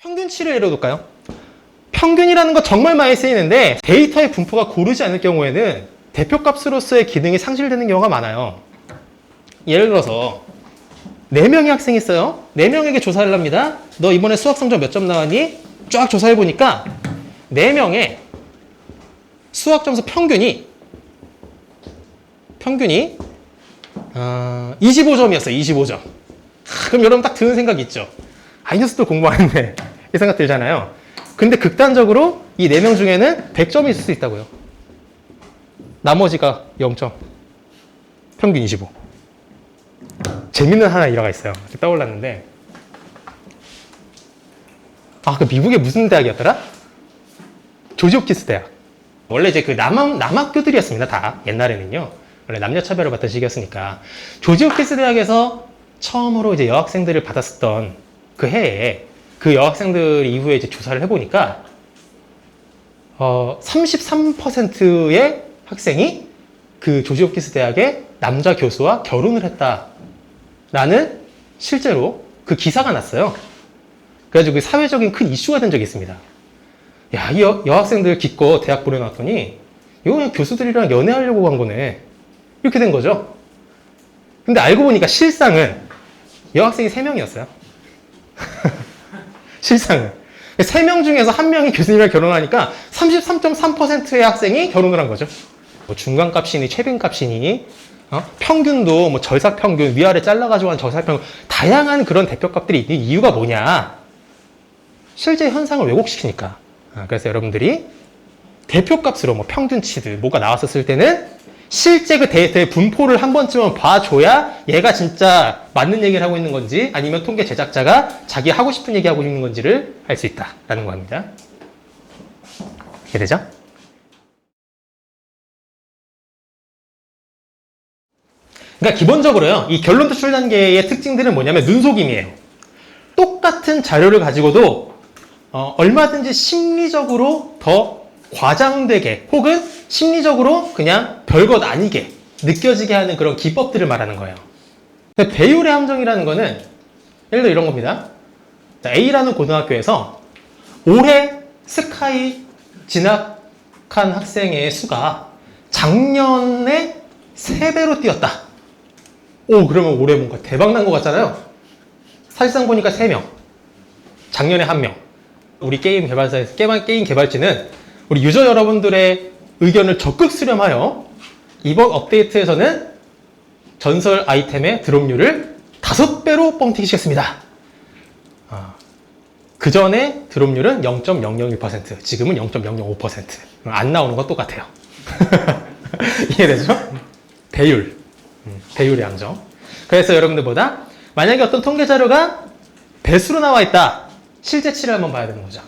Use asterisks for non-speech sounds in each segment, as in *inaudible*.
평균치를 예로 둘까요? 평균이라는 거 정말 많이 쓰이는데 데이터의 분포가 고르지 않을 경우에는 대표값으로서의 기능이 상실되는 경우가 많아요. 예를 들어서 4명의 학생이 있어요. 4명에게 조사를 합니다. 너 이번에 수학 성적 몇 점 나왔니? 쫙 조사해 보니까 4명의 수학 점수 평균이 평균이 어, 25점이었어요. 25점. 그럼 여러분 딱 드는 생각 있죠? 아이너스도 공부하는데 *laughs* 이 생각 들잖아요. 근데 극단적으로 이 4명 중에는 100점이 있을 수 있다고요. 나머지가 0점. 평균 25. 재밌는 하나 일화가 있어요. 떠올랐는데. 아, 그 미국의 무슨 대학이었더라? 조지 홉킨스 대학. 원래 이제 그 남학, 남학교들이었습니다. 다. 옛날에는요. 원래 남녀 차별을 받던 시기였으니까. 조지 홉킨스 대학에서 처음으로 이제 여학생들을 받았었던 그 해에 그 여학생들 이후에 이제 조사를 해보니까 어, 33%의 학생이 그 조지 홉킨스 대학의 남자 교수와 결혼을 했다라는 실제로 그 기사가 났어요. 그래가지고 그 사회적인 큰 이슈가 된 적이 있습니다. 야, 이 여, 여학생들 기껏 대학 보내놨더니 이거 교수들이랑 연애하려고 한 거네. 이렇게 된 거죠. 근데 알고 보니까 실상은 여학생이 3명이었어요. *laughs* 실상은. 3명 중에서 한 명이 교수님이랑 결혼하니까 33.3%의 학생이 결혼을 한 거죠. 뭐 중간 값이니 최빈 값이니 어? 평균도 뭐 절삭 평균 위아래 잘라가지고 한 절삭 평균 다양한 그런 대표값들이 있는 이유가 뭐냐 실제 현상을 왜곡시키니까 아, 그래서 여러분들이 대표값으로 뭐 평균치들 뭐가 나왔었을 때는 실제 그 데이터의 분포를 한 번쯤은 봐줘야 얘가 진짜 맞는 얘기를 하고 있는 건지 아니면 통계 제작자가 자기 하고 싶은 얘기 하고 있는 건지를 알 수 있다라는 겁니다. 이해 되죠? 그러니까 기본적으로요, 이 결론 도출 단계의 특징들은 뭐냐면 눈속임이에요. 똑같은 자료를 가지고도 어, 얼마든지 심리적으로 더 과장되게 혹은 심리적으로 그냥 별것 아니게 느껴지게 하는 그런 기법들을 말하는 거예요. 배율의 함정이라는 거는 예를 들어 이런 겁니다. 자, A라는 고등학교에서 올해 스카이 진학한 학생의 수가 작년에 3배로 뛰었다. 오, 그러면 올해 뭔가 대박 난 것 같잖아요. 사실상 보니까 3명. 작년에 1명. 우리 게임 개발사에서, 게임 개발진은 우리 유저 여러분들의 의견을 적극 수렴하여 이번 업데이트에서는 전설 아이템의 드롭률을 5배로 뻥튀기 시켰습니다. 아, 그 전에 드롭률은 0.001%, 지금은 0.005%. 안 나오는 건 똑같아요. *laughs* 이해되죠? 배율. 음, 배율의 함정. 그래서 여러분들보다 만약에 어떤 통계 자료가 배수로 나와 있다. 실제치를 한번 봐야 되는 거죠.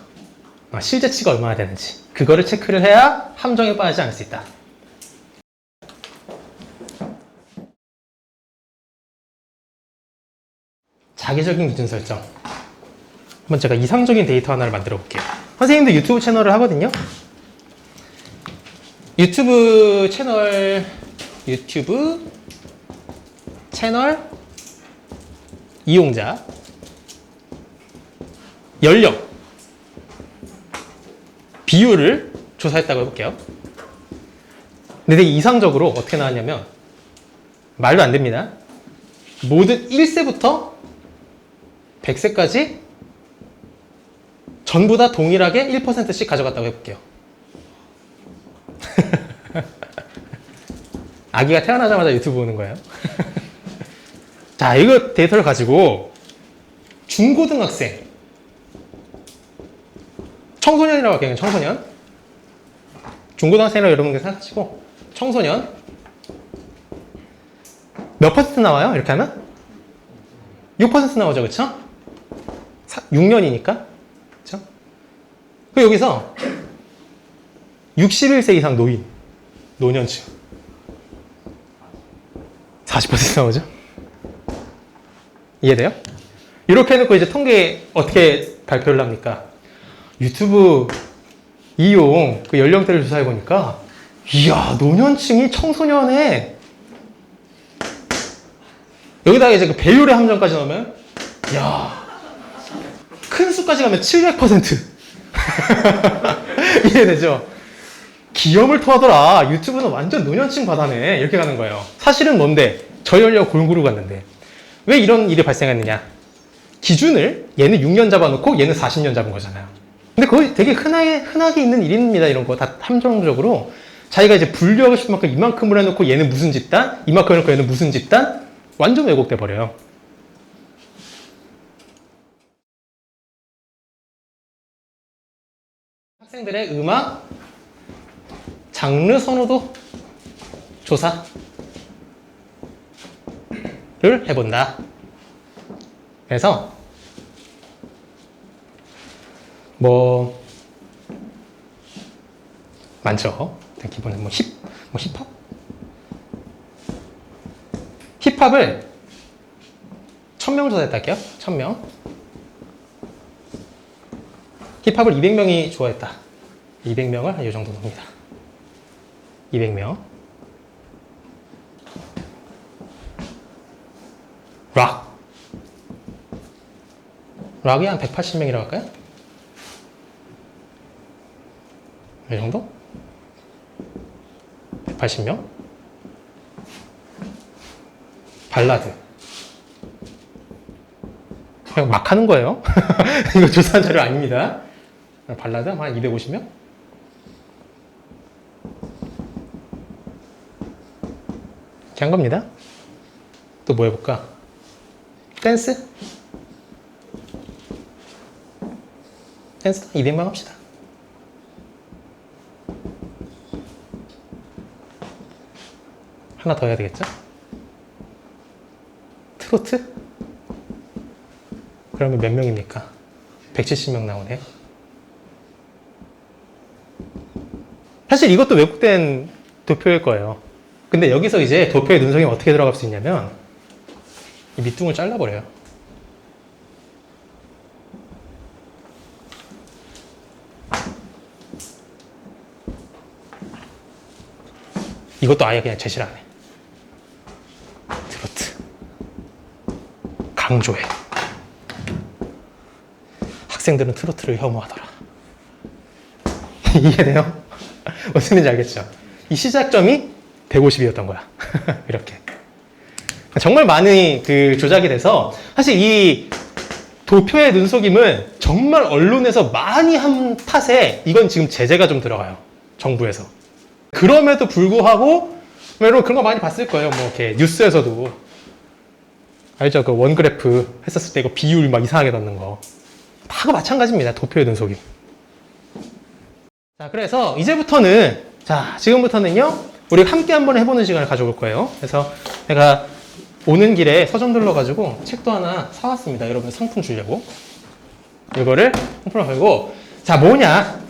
아, 실제치가 얼마나 되는지. 그거를 체크를 해야 함정에 빠지지 않을 수 있다. 자기적인 기준 설정. 한번 제가 이상적인 데이터 하나를 만들어 볼게요. 선생님도 유튜브 채널을 하거든요. 유튜브 채널, 유튜브 채널 이용자 연령 비율을 조사했다고 해볼게요. 근데 이상적으로 어떻게 나왔냐면 말도 안 됩니다. 모든 1세부터 100세까지 전부 다 동일하게 1%씩 가져갔다고 해볼게요. *laughs* 아기가 태어나자마자 유튜브 보는 거예요. *laughs* 자, 이거 데이터를 가지고 중고등학생, 청소년이라고 할게요. 청소년. 중고등학생이라고 여러분들 생각하시고, 청소년. 몇 퍼센트 나와요? 이렇게 하면? 6% 나오죠, 그쵸? 6년이니까. 그쵸? 그 여기서 61세 이상 노인, 노년층. 40% 나오죠? 이해돼요? 이렇게 해놓고 이제 통계 어떻게 발표를 합니까? 유튜브 이용 그 연령대를 조사해 보니까 이야 노년층이 청소년에 여기다가 이제 그 배율의 함정까지 넣으면 야큰 수까지 가면 700% *laughs* 이해되죠? 기염을 토하더라. 유튜브는 완전 노년층 바다네. 이렇게 가는 거예요. 사실은 뭔데? 저열려 골고루 갔는데. 왜 이런 일이 발생했느냐? 기준을 얘는 6년 잡아놓고 얘는 40년 잡은 거잖아요. 근데 그거 되게 흔하게, 흔하게 있는 일입니다. 이런 거다 함정적으로. 자기가 이제 분류하고 싶은 만큼 이만큼을 해놓고 얘는 무슨 집단, 이만큼 해놓고 얘는 무슨 집단, 완전 왜곡돼 버려요. 학생들의 음악, 장르 선호도 조사를 해본다. 그래서 뭐 많죠. 기본에 뭐 힙, 뭐 힙합, 힙합을 천 명을 조사했다 할게요. 천 명. 힙합을 200명이 좋아했다. 200명을 한 이 정도 봅니다. 200명. 락. 락이 한 180명이라고 할까요? 이 정도? 180명? 발라드. 그냥 막 하는 거예요. *laughs* 이거 조사한 자료 아닙니다. 발라드 한 250명? 이렇게 한 겁니다. 또 뭐 해볼까? 댄스? 댄스 200만 합시다. 하나 더 해야 되겠죠? 트로트? 그러면 몇 명입니까? 170명 나오네요. 사실 이것도 왜곡된 도표일 거예요. 근데 여기서 이제 도표의 눈속임이 어떻게 들어갈 수 있냐면 이 밑둥을 잘라버려요. 이것도 아예 그냥 제시를 안 해. 트로트. 강조해. 학생들은 트로트를 혐오하더라. *laughs* 이해돼요? *laughs* 무슨 말인지 알겠죠? 이 시작점이 150이었던 거야. *laughs* 이렇게. 정말 많이 그 조작이 돼서 사실 이 도표의 눈속임은 정말 언론에서 많이 한 탓에 이건 지금 제재가 좀 들어가요. 정부에서. 그럼에도 불구하고 여러분 그런 거 많이 봤을 거예요. 뭐 이렇게 뉴스에서도 알죠? 그 원그래프 했었을 때 이거 비율 막 이상하게 넣는 거. 다가 마찬가지입니다. 도표의 눈속임. 자, 그래서 이제부터는 자, 지금부터는요. 우리 함께 한번 해보는 시간을 가져볼 거예요. 그래서 제가 오는 길에 서점 들러가지고 책도 하나 사왔습니다. 여러분 상품 주려고. 이거를 상품을 걸고 자, 뭐냐?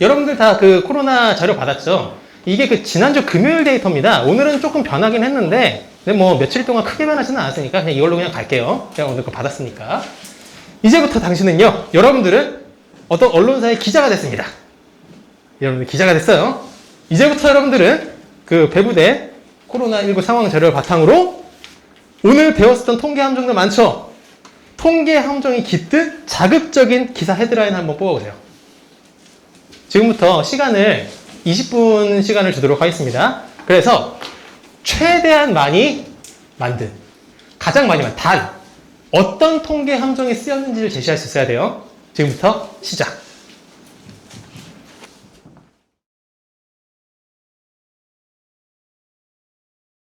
여러분들 다 그 코로나 자료 받았죠? 이게 그 지난주 금요일 데이터입니다. 오늘은 조금 변하긴 했는데, 근데 뭐 며칠 동안 크게 변하지는 않았으니까 그냥 이걸로 그냥 갈게요. 그냥 오늘 거 받았으니까. 이제부터 당신은요, 여러분들은 어떤 언론사의 기자가 됐습니다. 여러분들 기자가 됐어요. 이제부터 여러분들은 그 배부된 코로나19 상황 자료를 바탕으로 오늘 배웠었던 통계 함정들 많죠? 통계 함정이 깃든 자극적인 기사 헤드라인 한번 뽑아보세요. 지금부터 시간을 20분 시간을 주도록 하겠습니다. 그래서 최대한 많이 만든 가장 많이 만든 단 어떤 통계 함정이 쓰였는지를 제시할 수 있어야 돼요. 지금부터 시작.